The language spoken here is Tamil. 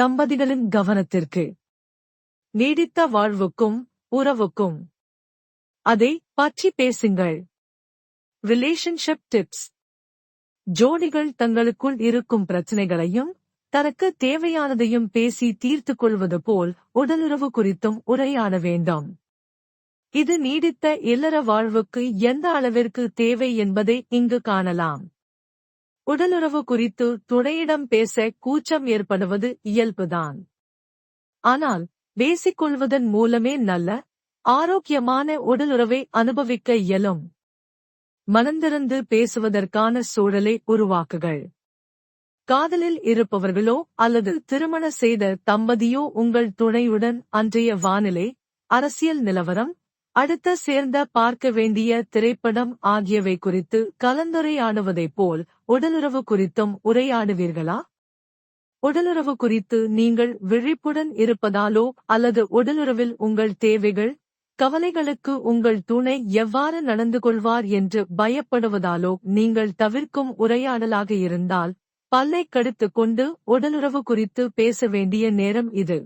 தம்பதிகளின் கவனத்திற்கு. நீடித்த வாழ்வுக்கும் உறவுக்கும். அதை பற்றி பேசுங்கள். ரிலேஷன்ஷிப் டிப்ஸ் ஜோடிகள் தங்களுக்குள் இருக்கும் பிரச்சனைகளையும் தனக்கு தேவையானதையும் பேசி தீர்த்து கொள்வது போல் உடலுறவு குறித்தும் உரையாட வேண்டும். இது நீடித்த இல்லற வாழ்வுக்கு எந்த அளவிற்கு தேவை என்பதை இங்கு காணலாம். உடலுறவு குறித்து துணையிடம் பேச கூச்சம் ஏற்படுவது இயல்புதான். ஆனால் பேசிக்கொள்வதன் மூலமே நல்ல ஆரோக்கியமான உடலுறவை அனுபவிக்க இயலும். மனந்திறந்து பேசுவதற்கான சூழலை உருவாக்குகள். காதலில் இருப்பவர்களோ அல்லது திருமண செய்த தம்பதியோ உங்கள் துணையுடன் அன்றைய வானிலை அரசியல் நிலவரம் அடுத்த சேர்ந்த பார்க்க வேண்டிய திரைப்படம் ஆகியவை குறித்து கலந்துரையாடுவதைப் போல் உடலுறவு குறித்தும் உரையாடுவீர்களா? உடலுறவு குறித்து நீங்கள் விழிப்புடன் இருப்பதாலோ அல்லது உடலுறவில் உங்கள் தேவைகள் கவலைகளுக்கு உங்கள் துணை எவ்வாறு நடந்து கொள்வார் என்று பயப்படுவதாலோ நீங்கள் தவிர்க்கும் உரையாடலாக இருந்தால் பல்லை கடித்துக் கொண்டு உடலுறவு குறித்து பேச வேண்டிய நேரம் இது.